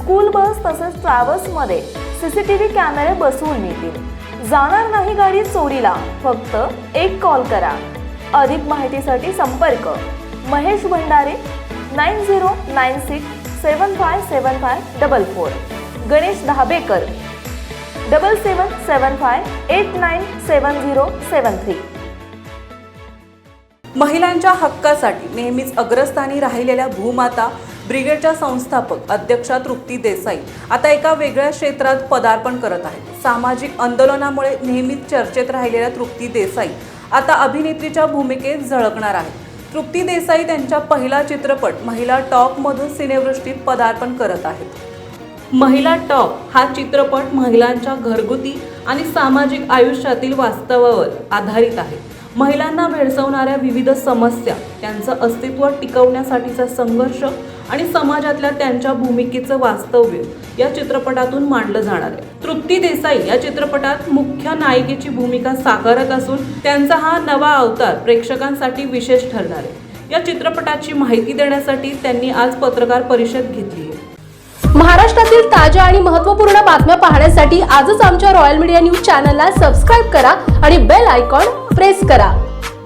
School bus तसेच ट्रॅव्हल्समध्ये CCTV कॅमेरे बसवून मिळतील जाणार नाही गाडी चोरीला फक्त एक कॉल करा. अधिक माहितीसाठी संपर्क. Mahesh Bhandare nine zero nine six seven five seven five double four. Ganesh Dhabekar double seven seven five eight nine seven zero seven three. महिलांच्या हक्कासाठी नेहमीच अग्रस्थानी राहिलेल्या भूमाता ब्रिगेडच्या संस्थापक अध्यक्षा तृप्ती देसाई आता एका वेगळ्या क्षेत्रात पदार्पण करत आहेत. सामाजिक आंदोलनामुळे नेहमीच चर्चेत राहिलेल्या तृप्ती देसाई आता अभिनेत्रीच्या भूमिकेत झळकणार आहेत. तृप्ती देसाई त्यांच्या पहिला चित्रपट महिला टॉपमधून सिनेवृष्टीत पदार्पण करत आहेत. महिला टॉप हा चित्रपट महिलांच्या घरगुती आणि सामाजिक आयुष्यातील वास्तवावर आधारित आहे. महिलांना भेडसवणाऱ्या विविध समस्या त्यांचं अस्तित्व टिकवण्यासाठीचा संघर्ष आणि समाजातल्या त्यांच्या भूमिकेचं वास्तव्य या चित्रपटातून मांडलं जाणार आहे. तृप्ती देसाई या चित्रपटात मुख्य नायिकेची भूमिका साकारत असून त्यांचा हा नवा अवतार प्रेक्षकांसाठी विशेष ठरणार आहे. या चित्रपटाची माहिती देण्यासाठी त्यांनी आज पत्रकार परिषद घेतली आहे. महाराष्ट्रातील ताज्या आणि महत्त्वपूर्ण बातम्या पाहण्यासाठी आजच आमच्या रॉयल मीडिया न्यूज चॅनलला सबस्क्राईब करा आणि बेल आयकॉन प्रेस करा.